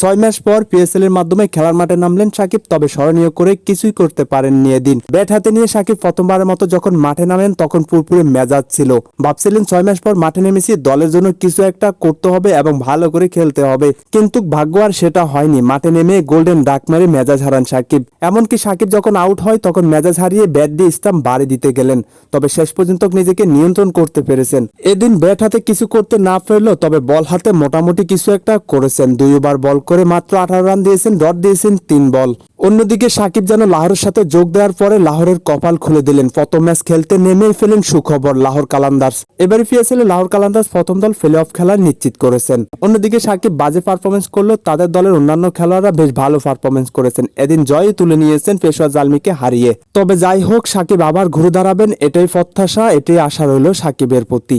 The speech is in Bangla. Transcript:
ছয় মাস পর পিএসএল এর মাধ্যমে খেলার মাঠে নামলেন সাকিব, তবে স্মরণীয় করে কিছুই করতে পারেননি এদিন। ব্যাট হাতে নিয়ে সাকিব প্রথমবারের মতো যখন মাঠে নামেন, তখন পুরোপুরি মেজাজ ছিল। ভাবছিলেন ছয় মাস পর মাঠে নেমেছি, দলের জন্য কিছু একটা করতে হবে এবং ভালো করে খেলতে হবে। কিন্তু ভাগ্য আর সেটা হয়নি। মাঠে নেমে গোল্ডেন ডাক মেরে মেজাজ হারান সাকিব। এমনকি সাকিব যখন আউট হয়, তখন মেজাজ হারিয়ে ব্যাট দিয়ে ইসলাম বাড়ি দিতে গেলেন। তবে শেষ পর্যন্ত নিজেকে নিয়ন্ত্রণ করতে পেরেছেন। এদিন ব্যাট হাতে কিছু করতে না পারলেও, তবে বল হাতে মোটামুটি কিছু একটা করেছেন। দুই ওভার বল করে মাত্র আঠারো রান দিয়েছেন ডট দিয়েছেন তিন বল। অন্যদিকে সাকিব যেন লাহোরের সাথে যোগ দেওয়ার পরে লাহোরের কপাল খুলে দিলেন। প্রথম ম্যাচ খেলতে নেমেই ফেলেন সুখবর লাহোর কালান্দার্স। এবারে পিএসএল লাহোর কালান্দার্স প্রথম দল প্লে অফ খেলা নিশ্চিত করেছেন। অন্যদিকে সাকিব বাজে পারফরমেন্স করলেও তাদের দলের অন্যান্য খেলোয়াড়রা বেশ ভালো পারফরমেন্স করেছেন। এদিন জয়ই তুলে নিয়েছেন পেশোয়া জালমিকে হারিয়ে। তবে যাই হোক, সাকিব আবার ঘুরে দাঁড়াবেন, এটাই প্রত্যাশা, এটাই আশা রইল সাকিবের প্রতি।